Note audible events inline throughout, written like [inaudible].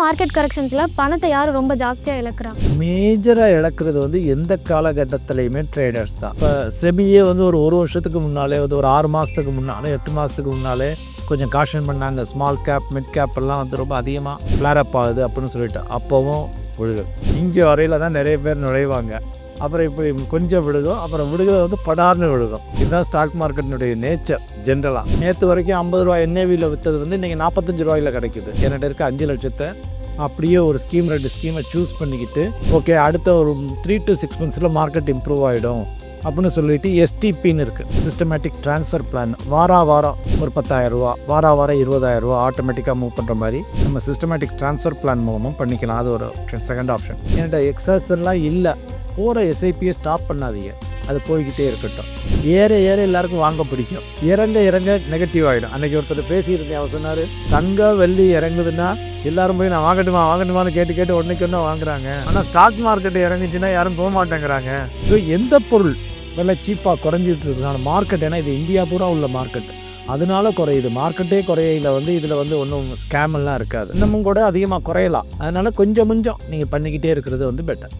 Market கரெக்ஷன்ஸில் பணத்தை யார் ரொம்ப ஜாஸ்தியாக இழக்கிறாங்க மேஜராக இழக்கிறது வந்து எந்த காலகட்டத்திலையுமே ட்ரேடர்ஸ் தான். இப்போ செபியே வந்து ஒரு ஒரு வருஷத்துக்கு முன்னாலே வந்து ஒரு ஆறு மாதத்துக்கு முன்னாலே எட்டு மாதத்துக்கு முன்னாலே கொஞ்சம் காஷன் பண்ணாங்க. ஸ்மால் கேப் மிட் கேப் எல்லாம் வந்து ரொம்ப அதிகமாக ஃப்ளாரப் ஆகுது அப்படின்னு சொல்லிட்டு அப்போவும் ஒழுகு இங்கே வரையில் தான் நிறைய பேர் நுழைவாங்க. அப்புறம் இப்படி கொஞ்சம் விழுகும். அப்புறம் விழுகிறது வந்து படார்னு விழுகும். இதுதான் ஸ்டாக் மார்க்கெட்டினுடைய நேச்சர் ஜென்ரலாக நேற்று வரைக்கும் ஐம்பது ரூபா என்ஏவியில் விற்றது வந்து இன்றைக்கி நாற்பத்தஞ்சு ரூபாயில் கிடைக்குது. என்கிட்ட இருக்க அஞ்சு லட்சத்தை அப்படியே ஒரு ஸ்கீம் ரெண்டு ஸ்கீமை சூஸ் பண்ணிக்கிட்டு ஓகே அடுத்த ஒரு த்ரீ டு சிக்ஸ் மந்த்ஸில் மார்க்கெட் இம்ப்ரூவ் ஆகிடும் அப்படின்னு சொல்லிட்டு எஸ்டிபின்னு இருக்குது சிஸ்டமேட்டிக் ட்ரான்ஸ்ஃபர் பிளான் வாரா வாரம் ஒரு பத்தாயிரம் ரூபா வாரா வாரம் இருபதாயிரம் ரூபா ஆட்டோமேட்டிக்காக மூவ் பண்ணுற மாதிரி நம்ம சிஸ்டமேட்டிக் ட்ரான்ஸ்ஃபர் பிளான் மூலமும் பண்ணிக்கலாம். அது ஒரு செகண்ட் ஆப்ஷன் என்கிட்ட எக்ஸஸ்லாம் இல்லை. போகிற எஸ்ஐபியை ஸ்டாப் பண்ணாதீங்க. அது போய்கிட்டே இருக்கட்டும். ஏற ஏற எல்லாருக்கும் வாங்க பிடிக்கும். இறங்க இறங்க நெகட்டிவ் ஆகிடும் அன்றைக்கி ஒருத்தர் பேசியிருந்தேன். அவர் சொன்னார் தங்க வெள்ளி இறங்குதுன்னா எல்லாரும் போய் நான் வாங்கட்டுமா வாங்கட்டுமான்னு கேட்டு கேட்டு ஒன்றைக்கு ஒன்றா வாங்குறாங்க. ஆனால் ஸ்டாக் மார்க்கெட் இறங்குச்சுன்னா யாரும் போக மாட்டேங்கிறாங்க. ஸோ எந்த பொருள் விலை சீப்பாக குறைஞ்சிட்டு இருக்கிறான மார்க்கெட் ஏன்னா இது இந்தியா பூரா உள்ள மார்க்கெட் அதனால குறையுது. மார்க்கெட்டே குறையில வந்து இதில் வந்து ஒன்றும் ஸ்கேமெல்லாம் இருக்காது. இன்னமும் கூட அதிகமாக குறையலாம். அதனால கொஞ்சம் கொஞ்சம் நீங்கள் பண்ணிக்கிட்டே இருக்கிறது வந்து பெட்டர்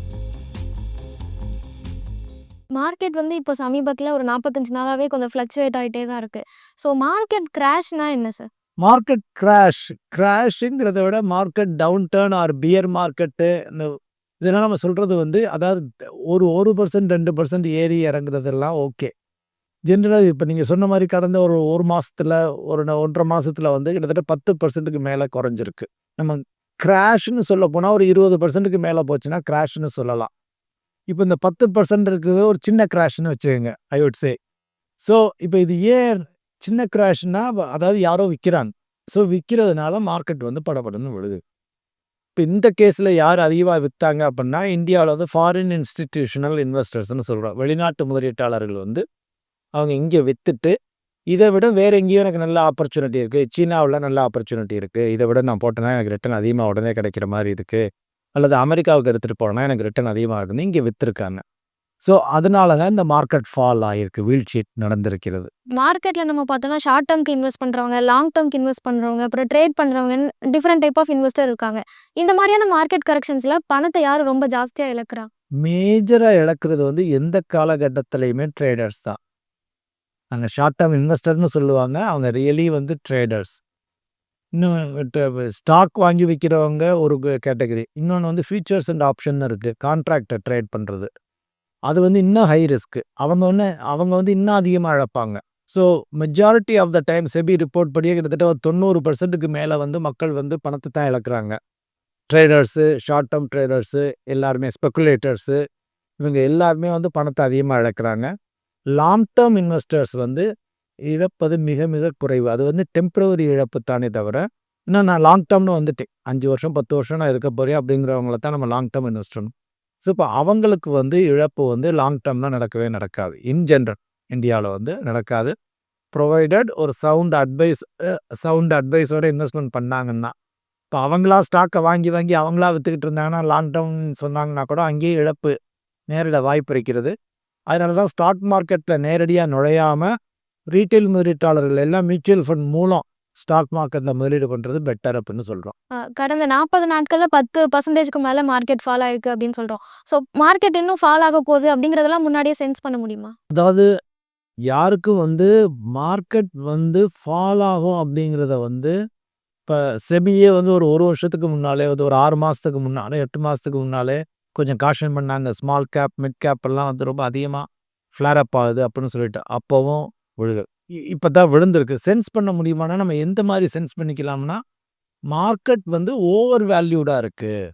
மார்க்கெட் வந்து இப்போ சமீபத்தில் ஒரு நாற்பத்தஞ்சு நாளாகவே கொஞ்சம் ஃப்ளக்சுவேட் ஆகிட்டே தான் இருக்குது ஸோ மார்க்கெட் கிராஷ்னா என்ன சார் மார்க்கெட் கிராஷ் கிராஷுங்கிறத விட market downturn or bear market இந்த இதெல்லாம் நம்ம சொல்கிறது வந்து அதாவது ஒரு ஒரு பர்சன்ட் ரெண்டு பர்சன்ட் ஏறி இறங்குறதெல்லாம் ஓகே ஜென்ரலாக இப்போ நீங்கள் சொன்ன மாதிரி கடந்த ஒரு ஒரு மாதத்தில் ஒரு ஒன்றரை மாதத்தில் வந்து கிட்டத்தட்ட பத்து பர்சன்ட்டுக்கு மேலே குறைஞ்சிருக்கு. நம்ம கிராஷ்னு சொல்ல போனால் ஒரு இருபது பர்சன்ட்டுக்கு மேலே போச்சுன்னா கிராஷ்னு சொல்லலாம். இப்போ இந்த பத்து பர்சன்ட் இருக்கிறது ஒரு சின்ன கிராஷ்னு வச்சுக்கோங்க ஐ வுட் சே ஸோ இப்போ இது ஏன் சின்ன கிராஷ்னா அதாவது யாரோ விற்கிறாங்க ஸோ விற்கிறதுனால மார்க்கெட் வந்து படப்படன்னு விழுது. இப்போ இந்த கேஸில் யார் அதிகமாக விற்றாங்க அப்படின்னா இந்தியாவில் வந்து ஃபாரின் இன்ஸ்டிடியூஷனல் இன்வெஸ்டர்ஸ்னு சொல்கிறோம் வெளிநாட்டு முதலீட்டாளர்கள் வந்து அவங்க இங்கே விற்றுட்டு இதை விட வேறு எங்கேயும் எனக்கு நல்ல ஆப்பர்ச்சுனிட்டி இருக்குது சீனாவில் நல்ல ஆப்பர்ச்சுனிட்டி இருக்குது இதை விட நான் போட்டேன்னா எனக்கு ரிட்டர்ன் அதிகமாக உடனே கிடைக்கிற மாதிரி இருக்குது அல்லது அமெரிக்காவுக்கு எடுத்துகிட்டு போனேன்னா எனக்கு ரிட்டர்ன் அதிகமாக இருக்குன்னு இங்கே விற்றுருக்காங்க ஸோ அதனால தான் இந்த மார்க்கெட் ஃபால் ஆகிருக்கு வீழ்ச்சி நடந்திருக்கிறது. மார்க்கெட்டில் நம்ம பார்த்தோம்னா ஷார்ட் டேர்ம்க்கு இன்வெஸ்ட் பண்ணுறவங்க லாங் டேர்ம்க்கு இன்வெஸ்ட் பண்ணுறவங்க அப்புறம் ட்ரேட் பண்ணுறவங்க டிஃப்ரெண்ட் டைப் ஆஃப் இன்வெஸ்டர் இருக்காங்க. இந்த மாதிரியான மார்க்கெட் கரெக்ஷன்ஸில் பணத்தை யார் ரொம்ப ஜாஸ்தியாக இழக்கிறா? மேஜராக இழக்கிறது வந்து எந்த காலகட்டத்திலையுமே ட்ரேடர்ஸ் தான். அங்கே ஷார்ட் டேர்ம் இன்வெஸ்டர்னு சொல்லுவாங்க அவங்க ரியலி வந்து ட்ரேடர்ஸ் இன்னும் ஸ்டாக் வாங்கி விற்கிறவங்க ஒரு கேட்டகரி இன்னொன்று வந்து ஃபியூச்சர்ஸ் அண்ட் ஆப்ஷன் இருக்குது கான்ட்ராக்டை ட்ரேட் பண்ணுறது அது வந்து இன்னும் ஹை ரிஸ்க்கு அவங்க ஒன்று அவங்க வந்து இன்னும் அதிகமாக இழப்பாங்க. So majority of the time SEBI report படியே கிட்டத்தட்ட ஒரு தொண்ணூறு பர்சன்ட்டுக்கு மேலே வந்து மக்கள் வந்து பணத்தை தான் இழக்கிறாங்க. ட்ரேடர்ஸு ஷார்ட் டேர்ம் ட்ரேடர்ஸு எல்லாருமே ஸ்பெக்குலேட்டர்ஸு இவங்க எல்லாருமே வந்து பணத்தை அதிகமாக இழக்கிறாங்க. லாங் டேர்ம் இன்வெஸ்டர்ஸ் வந்து இழப்பது மிக மிக குறைவு. அது வந்து டெம்ப்ரவரி இழப்பு தானே தவிர இன்னும் நான் லாங் டேர்ம்னு வந்துட்டேன். அஞ்சு வருஷம் பத்து வருஷம் நான் இருக்க போகிறேன் அப்படிங்கிறவங்கள தான் நம்ம லாங் டேர்ம் இன்வெஸ்ட் பண்ணணும். ஸோ இப்போ அவங்களுக்கு வந்து இழப்பு வந்து லாங் டேர்ம்லாம் நடக்கவே நடக்காது. இன் ஜென்ரல் இந்தியாவில் வந்து நடக்காது. ப்ரொவைடட் ஒரு சவுண்ட் அட்வைஸ் சவுண்ட் அட்வைஸோட இன்வெஸ்ட்மெண்ட் பண்ணாங்கன்னா இப்போ அவங்களா ஸ்டாக்கை வாங்கி வாங்கி அவங்களா விற்றுக்கிட்டு இருந்தாங்கன்னா லாங் டேர்ம் சொன்னாங்கன்னா கூட அங்கேயே இழப்பு நேரிட வாய்ப்பு இருக்கிறது. அதனால தான் ஸ்டாக் மார்க்கெட்டில் நேரடியாக நுழையாமல் ரீட்டைல் முதலீட்டாளர்கள் எல்லாம் மியூச்சுவல் ஃபண்ட் மூலம் ஸ்டாக் மார்க்கெட்டில் முதலீடு பண்ணுறது பெட்டர் அப்படின்னு சொல்கிறோம் கடந்த நாற்பது நாட்களில் பத்து பர்சன்டேஜ்க்கு மேலே மார்க்கெட் ஃபால் ஆயிருக்கு அப்படின்னு சொல்கிறோம் ஸோ மார்க்கெட் இன்னும் ஃபால் ஆக போகுது அப்படிங்கிறதெல்லாம் முன்னாடியே சென்ஸ் பண்ண முடியுமா? அதாவது யாருக்கும் வந்து மார்க்கெட் வந்து ஃபால் ஆகும் அப்படிங்கிறத வந்து இப்போ செபியே வந்து ஒரு ஒரு வருஷத்துக்கு முன்னாலே வந்து ஒரு ஆறு மாதத்துக்கு முன்னாலே எட்டு மாதத்துக்கு முன்னாலே கொஞ்சம் காஷன் பண்ணாங்க. ஸ்மால் கேப் மிட் கேப் எல்லாம் வந்து ரொம்ப அதிகமாக ஃப்ளாரப் ஆகுது அப்படின்னு சொல்லிட்டு. அப்போவும் விழுகள் இப்போ தான் விழுந்திருக்கு. சென்ஸ் பண்ண முடியுமானா நம்ம எந்த மாதிரி சென்ஸ் பண்ணிக்கலாம்னா மார்க்கெட் வந்து ஓவர் வேல்யூடாக இருக்குது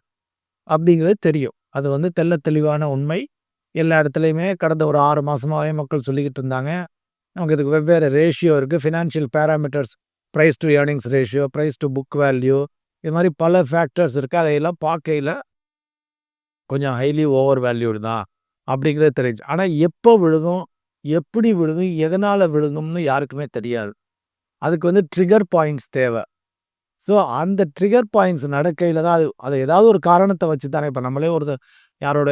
அப்படிங்கிறது தெரியும். அது வந்து தெள்ள தெளிவான உண்மை. எல்லா இடத்துலையுமே கடந்த ஒரு ஆறு மாதமாகவே மக்கள் சொல்லிக்கிட்டு இருந்தாங்க. நமக்கு இதுக்கு வெவ்வேறு ரேஷியோ இருக்குது financial parameters price to earnings ratio price to book value இது மாதிரி பல ஃபேக்டர்ஸ் இருக்குது அதையெல்லாம் பார்க்கையில் கொஞ்சம் ஹைலி ஓவர் வேல்யூடு தான் அப்படிங்கிறது தெரிஞ்சு ஆனால் எப்போ விழுகும்? எப்படி விழுகும் எதனால் விழுங்கும்னு யாருக்குமே தெரியாது. அதுக்கு வந்து ட்ரிகர் பாயிண்ட்ஸ் தேவை. ஸோ அந்த ட்ரிகர் பாயிண்ட்ஸ் நடக்கையில் தான் அது அது ஏதாவது ஒரு காரணத்தை வச்சு தானே இப்போ நம்மளே ஒரு யாரோட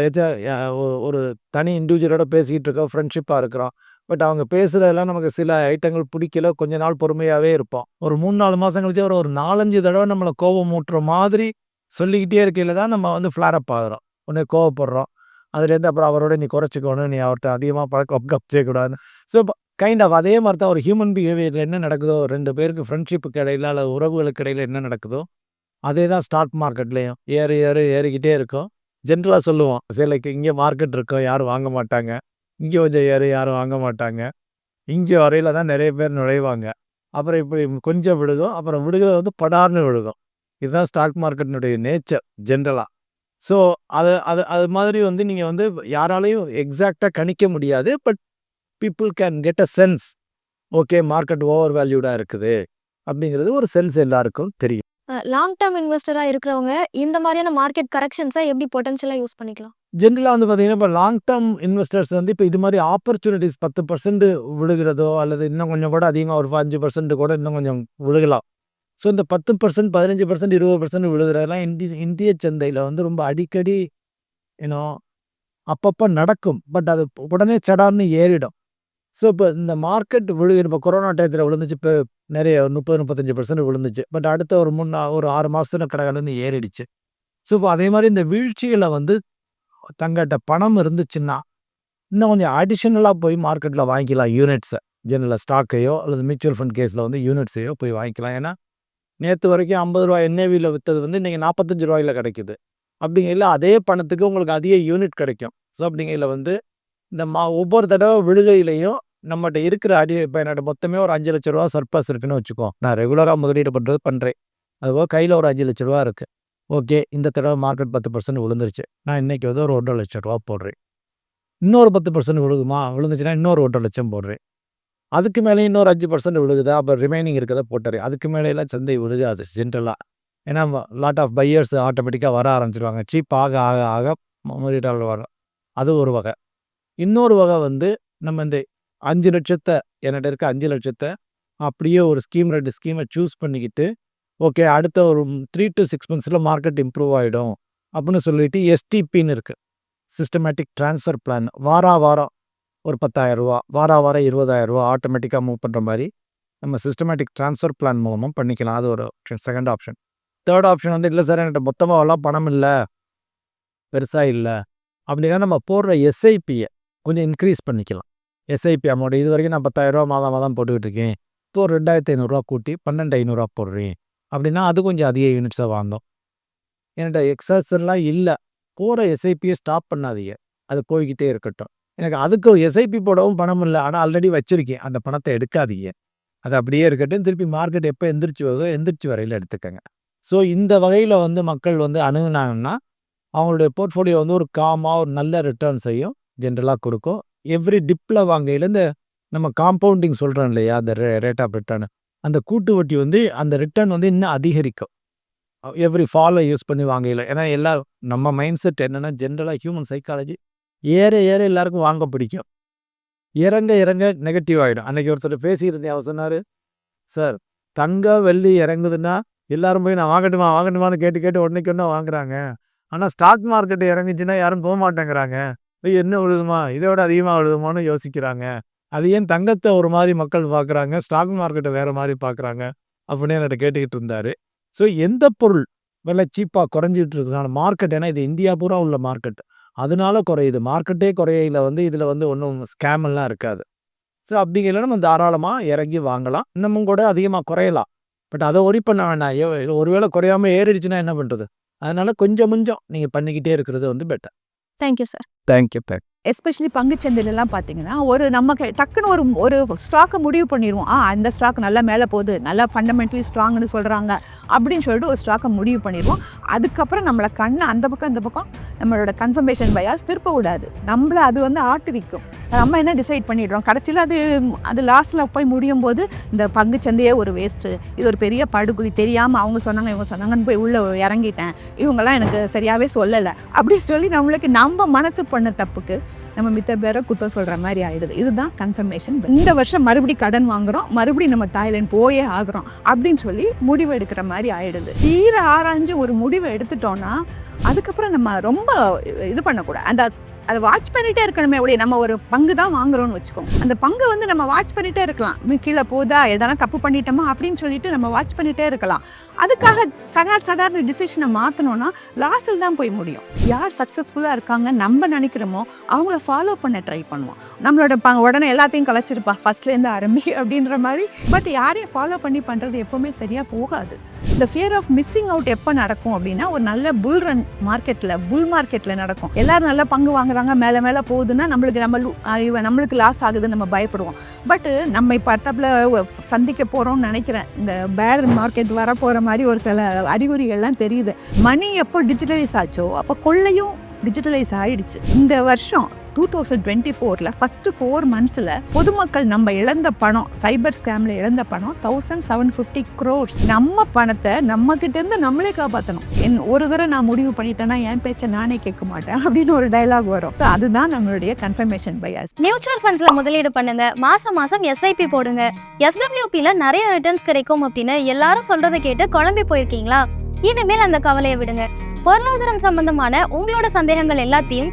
ஒரு தனி இண்டிவிஜுவலோட பேசிக்கிட்டு இருக்கோம் ஃப்ரெண்ட்ஷிப்பாக இருக்கிறோம். பட் அவங்க பேசுகிறதெல்லாம் நமக்கு சில ஐட்டங்கள் பிடிக்கல கொஞ்ச நாள் பொறுமையாகவே இருப்போம். ஒரு மூணு நாலு மாதம் கழிச்சு ஒரு ஒரு நாலஞ்சு தடவை நம்மளை கோபம் மூட்டுற மாதிரி சொல்லிக்கிட்டே இருக்கையில் தான் நம்ம வந்து ஃப்ளாரப் ஆகிறோம். உடனே கோவப்படுறோம். அதுலேருந்து அப்புறம் அவரோட நீ குறைச்சிக்கணும் நீ அவர்கிட்ட அதிகமாக பழக்கம் கப் ஸோ கைண்ட் ஆஃப் அதே மாதிரி தான் ஒரு ஹியூமன் பிஹேவியரில் என்ன நடக்குதோ ரெண்டு பேருக்கு ஃப்ரெண்ட்ஷிப்புக்கு இடையில அல்லது உறவுகளுக்கு இடையில என்ன நடக்குதோ அதே தான் ஸ்டாக் மார்க்கெட்லேயும் ஏறி ஏறி ஏறிக்கிட்டே இருக்கும். ஜென்ரலாக சொல்லுவோம் சிலைக்கு இங்கே மார்க்கெட் இருக்கும் யாரும் வாங்க மாட்டாங்க. இங்கே கொஞ்சம் ஏறி யாரும் வாங்க மாட்டாங்க. இங்கே வரையில் தான் நிறைய பேர் நுழைவாங்க. அப்புறம் இப்படி கொஞ்சம் விழுகும் அப்புறம் விழுகிறது வந்து படார்னு விழுகும். இதுதான் ஸ்டாக் மார்க்கெட்டினுடைய நேச்சர் ஜென்ரலாக ஸோ அது அது அது மாதிரி வந்து நீங்கள் வந்து யாராலையும் எக்ஸாக்டாக கணிக்க முடியாது but people can get a sense okay market over வேல்யூடாக இருக்குது அப்படிங்கிறது ஒரு சென்ஸ் எல்லாருக்கும் தெரியும். லாங் டேர்ம் இன்வெஸ்டராக இருக்கிறவங்க இந்த மாதிரியான மார்க்கெட் கரெக்ஷன்ஸை எப்படி பொட்டன்ஷியலாக யூஸ் பண்ணிக்கலாம்? ஜென்ரலாக வந்து பார்த்தீங்கன்னா இப்போ லாங் டேர்ம் இன்வெஸ்டர்ஸ் வந்து இப்போ இது மாதிரி ஆப்பர்ச்சுனிட்டிஸ் பத்து பர்சன்ட் விழுகிறதோ அல்லது இன்னும் கொஞ்சம் கூட அதிகமாக ஒரு அஞ்சு பர்சன்ட் கூட இன்னும் கொஞ்சம் விழுகலாம். ஸோ இந்த பத்து பர்சன்ட் பதினஞ்சு பர்சன்ட் இருபது பர்சன்ட் விழுகிறதெல்லாம் இந்திய இந்திய சந்தையில் வந்து ரொம்ப அடிக்கடி ஏன்னோ அப்பப்போ நடக்கும். பட் அது உடனே சடார்னு ஏறிடும். ஸோ இப்போ இந்த மார்க்கெட் விழு இப்போ கொரோனா டயத்தில் விழுந்துச்சு இப்போ நிறைய முப்பது முப்பத்தஞ்சு பர்சன்ட் விழுந்துச்சு. பட் அடுத்த ஒரு முன்னா ஒரு ஆறு மாதத்துல கடைகள்லேருந்து ஏறிடுச்சு. ஸோ இப்போ அதே மாதிரி இந்த வீழ்ச்சிகளை வந்து தங்கிட்ட பணம் இருந்துச்சுன்னா இன்னும் கொஞ்சம் அடிஷ்னலாக போய் மார்க்கெட்டில் வாங்கிக்கலாம். யூனிட்ஸை ஜெனரலாக ஸ்டாக்கையோ அல்லது மியூச்சுவல் ஃபண்ட் கேஸில் வந்து யூனிட்ஸையோ போய் வாங்கிக்கலாம். ஏன்னா நேற்று வரைக்கும் ஐம்பது ரூபா என்ஏவியில் விற்றது வந்து இன்றைக்கி நாற்பத்தஞ்சு ரூபாயில் கிடைக்குது. அப்படிங்கையில் அதே பணத்துக்கு உங்களுக்கு அதிக யூனிட் கிடைக்கும். ஸோ அப்படிங்கையில் வந்து இந்த மா ஒவ்வொரு தடவை விழுகையிலையும் நம்மகிட்ட இருக்கிற அடி இப்போ என்னோட மொத்தமே ஒரு அஞ்சு லட்ச ரூபா சர்ப்ளஸ் இருக்குன்னு வச்சுக்கோ நான் ரெகுலராக முதலீடு பண்ணுறது பண்ணுறேன் அதுபோல் கையில் ஒரு அஞ்சு லட்ச ரூபா இருக்குது ஓகே இந்த தடவை மார்க்கெட் பத்து பர்சன்ட் விழுந்துருச்சு. நான் இன்றைக்கி வந்து ஒரு ஒன்றரை லட்ச ரூபா போடுறேன். இன்னொரு பத்து பர்சன்ட் விழுகுமா? விழுந்துச்சுன்னா இன்னொரு ஒன்றரை லட்சம் போடுறேன். அதுக்கு மேலே இன்னொரு அஞ்சு பர்சன்ட் விழுகுதா? அப்போ ரிமைனிங் இருக்கிறத போட்டுறேன். அதுக்கு மேலேலாம் சந்தை விழுகாது ஜென்ரலாக ஏன்னா லாட் ஆஃப் பையர்ஸ் ஆட்டோமேட்டிக்காக வர ஆரம்பிச்சிருவாங்க. சீப் ஆக ஆக ஆக முதலீட்டாளர் வரும் அது ஒரு வகை. இன்னொரு வகை வந்து நம்ம இந்த அஞ்சு லட்சத்தை என்கிட்ட இருக்க அஞ்சு லட்சத்தை அப்படியே ஒரு ஸ்கீம் ரெண்டு ஸ்கீமை சூஸ் பண்ணிக்கிட்டு ஓகே அடுத்த ஒரு த்ரீ டு சிக்ஸ் மந்த்ஸில் மார்க்கெட் இம்ப்ரூவ் ஆகிடும் அப்படின்னு சொல்லிட்டு எஸ்டிபின்னு இருக்குது சிஸ்டமேட்டிக் ட்ரான்ஸ்ஃபர் பிளான் வாரா வாரம் ஒரு பத்தாயிரம் வாரா வாரம் இருபதாயிரரூபா ஆட்டோமேட்டிக்காக மூவ் பண்ணுற மாதிரி நம்ம சிஸ்டமேட்டிக் ட்ரான்ஸ்ஃபர் பிளான் மூலமாக பண்ணிக்கலாம். அது ஒரு option second option third option வந்து இல்லை சார் என்கிட்ட மொத்தமாகலாம் பணம் இல்லை. பெருசாக இல்லை. அப்படின்னா நம்ம போடுற எஸ்ஐபியை கொஞ்சம் இன்க்ரீஸ் பண்ணிக்கலாம். எஸ்ஐபி அமௌண்ட் இது வரைக்கும் நான் பத்தாயிரரூவா மாதம் மாதம் போட்டுக்கிட்டு இருக்கேன். இப்போ ஒரு ரெண்டாயிரத்தி ஐநூறுரூவா கூட்டி பன்னெண்டு ஐநூறுரூவா போடுறேன். அப்படின்னா அது கொஞ்சம் அதிக யூனிட்ஸாக வாழ்ந்தோம் என்கிட்ட எக்ஸாஸ்லாம் இல்லை. போகிற எஸ்ஐபியை ஸ்டாப் பண்ணாதீங்க. அது போய்கிட்டே இருக்கட்டும். எனக்கு அதுக்கு எஸ்ஐபி போடவும் பணம் இல்லை. ஆனால் ஆல்ரெடி வச்சுருக்கேன். அந்த பணத்தை எடுக்காதீங்க. அது அப்படியே இருக்கட்டும். திருப்பி மார்க்கெட் எப்போ எந்திரிச்சு வருதோ எந்திரிச்சு வரையில் எடுத்துக்கங்க. ஸோ இந்த வகையில் வந்து மக்கள் வந்து அணுகுனாங்கன்னா அவங்களுடைய போர்ட்ஃபோலியோ வந்து ஒரு காமாக ஒரு நல்ல ரிட்டர்ன்ஸையும் ஜென்ரலாக கொடுக்கும். எவ்ரி டிப்பில் வாங்கையிலேருந்து நம்ம காம்பவுண்டிங் சொல்கிறோம் இல்லையா? அந்த ரேட் ஆஃப் ரிட்டர்னு அந்த கூட்டு வட்டி வந்து அந்த ரிட்டர்ன் வந்து இன்னும் அதிகரிக்கும். எவ்ரி ஃபாலோ யூஸ் பண்ணி வாங்கையில். ஏன்னா எல்லா நம்ம மைண்ட் செட் என்னென்னா ஜென்ரலாக ஹியூமன் சைக்காலஜி ஏற ஏற எல்லாருக்கும் வாங்க பிடிக்கும். இறங்க இறங்க நெகட்டிவ் ஆகிடும் அன்றைக்கி ஒருத்தர் பேசியிருந்தேன். அவர் சொன்னார் சார் தங்க வெள்ளி இறங்குதுன்னா எல்லாரும் போய் நான் வாங்கட்டுமா வாங்கட்டுமான்னு கேட்டு கேட்டு உடனேக்கு ஒன்றா வாங்குறாங்க. ஆனால் ஸ்டாக் மார்க்கெட்டு இறங்குச்சுன்னா யாரும் போக மாட்டேங்கிறாங்க. என்ன விழுதுமா? இதை விட அதிகமாக விழுதுமான்னு யோசிக்கிறாங்க. அது ஏன் தங்கத்தை ஒரு மாதிரி மக்கள் பார்க்குறாங்க ஸ்டாக் மார்க்கெட்டை வேறு மாதிரி பார்க்குறாங்க அப்படின்னு என்கிட்ட கேட்டுக்கிட்டு இருந்தார். ஸோ எந்த பொருள் விலை சீப்பாக குறைஞ்சிட்டு இருக்குதான மார்க்கெட் ஏன்னா இது இந்தியா பூரா உள்ள மார்க்கெட் அதனால குறையுது. மார்க்கெட்டே குறையில வந்து இதில் வந்து ஒன்றும் ஸ்கேம் எல்லாம் இருக்காது. ஸோ அப்படிங்கிற நம்ம தாராளமாக இறங்கி வாங்கலாம். இன்னமும் கூட அதிகமாக குறையலாம். பட் அதை ஒரி பண்ண வேணாம். ஏ ஒருவேளை குறையாமல் ஏறிடுச்சுன்னா என்ன பண்ணுறது அதனால கொஞ்சம் கொஞ்சம் நீங்கள் பண்ணிக்கிட்டே இருக்கிறது வந்து better thank you sir thank you thank especially பங்குச்சந்தையிலலாம் பார்த்தீங்கன்னா ஒரு நமக்கு டக்குன்னு ஒரு ஒரு ஸ்டாக்கை முடிவு பண்ணிடுவோம். ஆ அந்த ஸ்டாக் நல்லா மேலே போகுது. நல்லா ஃபண்டமெண்டலி ஸ்ட்ராங்னு சொல்கிறாங்க அப்படின்னு சொல்லிட்டு ஒரு ஸ்டாக்கை முடிவு பண்ணிடுவோம். அதுக்கப்புறம் நம்மளை கண்ணு அந்த பக்கம் இந்த பக்கம் நம்மளோட கன்ஃபர்மேஷன் பயாஸ் திருப்ப விடாது நம்மள அது வந்து ஆட்டுவிக்கும். நம்ம என்ன டிசைட் பண்ணிடுறோம்? கடைசியில் அது அது லாஸ்ட்டில் போய் முடியும் போது இந்த பங்கு சந்தையே ஒரு வேஸ்ட்டு இது ஒரு பெரிய படுகொலி. தெரியாமல் அவங்க சொன்னாங்க இவங்க சொன்னாங்கன்னு போய் உள்ளே இறங்கிட்டேன். இவங்கெல்லாம் எனக்கு சரியாகவே சொல்லலை. அப்படின்னு சொல்லி நம்மளுக்கு நம்ம மனசு பண்ண தப்புக்கு நம்ம மித்த பேரை குத்த சொல்கிற மாதிரி ஆயிடுது. இதுதான் கன்ஃபர்மேஷன் இந்த வருஷம் மறுபடி கடன் வாங்குறோம் மறுபடியும் நம்ம தாய்லாந்து போயே ஆகுறோம் அப்படின்னு சொல்லி முடிவு எடுக்கிற மாதிரி ஆயிடுது. தீர ஆராய்ஞ்சு ஒரு முடிவை எடுத்துட்டோம்னா அதுக்கப்புறம் நம்ம ரொம்ப இது பண்ணக்கூடாது. அந்த அதை வாட்ச் பண்ணிகிட்டே இருக்கணுமே ஒழிய நம்ம ஒரு பங்கு தான் வாங்குறோம்னு வச்சுக்கோங்க. அந்த பங்கு வந்து நம்ம வாட்ச் பண்ணிகிட்டே இருக்கலாம். கீழே போதா? எதனா தப்பு பண்ணிட்டோமா? அப்படின்னு சொல்லிட்டு நம்ம வாட்ச் பண்ணிகிட்டே இருக்கலாம். அதுக்காக சடார் சடார்னு டிசிஷனை மாற்றணும்னா லாஸில் தான் போய் முடியும். யார் சக்ஸஸ்ஃபுல்லாக இருக்காங்க நம்ம நினைக்கிறோமோ அவங்கள ஃபாலோ பண்ண ட்ரை பண்ணுவோம். நம்மளோட ப உடனே எல்லாத்தையும் கலைச்சிருப்பா ஃபர்ஸ்ட்லேருந்து ஆரம்பி [laughs] அப்படின்ற மாதிரி. பட் யாரையும் ஃபாலோ பண்ணி பண்ணுறது எப்போவுமே சரியாக போகாது. இந்த ஃபியர் ஆஃப் மிஸ்ஸிங் அவுட் எப்போ நடக்கும் அப்படின்னா ஒரு நல்ல புல் ரன் மார்க்கெட்டில் புல் மார்க்கெட்டில் நடக்கும். எல்லாரும் நல்லா பங்கு இறங்குறாங்க மேலே மேலே போகுதுன்னா நம்மளுக்கு நம்ம நம்மளுக்கு லாஸ் ஆகுதுன்னு நம்ம பயப்படுவோம். பட்டு நம்ம இப்போ அடுத்தாப்புல சந்திக்க போகிறோம்னு நினைக்கிறேன். இந்த பேர் மார்க்கெட் வர போகிற மாதிரி ஒரு சில அறிகுறிகள்லாம் தெரியுது. மணி எப்போ டிஜிட்டலைஸ் ஆச்சோ அப்போ கொள்ளையும் டிஜிட்டலைஸ் ஆகிடுச்சு இந்த வருஷம் டூ தௌசண்ட் டுவெண்ட்டி ஃபோரில் ஃபஸ்ட்டு ஃபோர் மந்த்ஸில் பொதுமக்கள் நம்ம இழந்த பணம் சைபர் ஸ்கேமில் இழந்த பணம் தௌசண்ட் செவன் ஃபிஃப்டி க்ரோர்ஸ் நம்ம பணத்தை நம்ம கிட்டேருந்து நம்மளே காப்பாற்றணும் என் ஒரு தடவை நான் முடிவு பண்ணிட்டேன்னா என் பேச்சை நானே கேட்க மாட்டேன் [laughs] அப்படின்னு ஒரு டைலாக் வரும். ஸோ அதுதான் நம்மளுடைய கன்ஃபர்மேஷன் பையாஸ் மியூச்சுவல் ஃபண்ட்ஸில் முதலீடு பண்ணுங்க. மாதம் மாதம் எஸ்ஐபி போடுங்க. எஸ்டபிள்யூபியில் நிறைய ரிட்டர்ன்ஸ் கிடைக்கும் அப்படின்னு எல்லாரும் சொல்கிறத கேட்டு குழம்பி போயிருக்கீங்களா? இனிமேல் அந்த கவலையை விடுங்க. பொருளாதாரம் சம்பந்தமான உங்களோட சந்தேகங்கள் எல்லாத்தையும்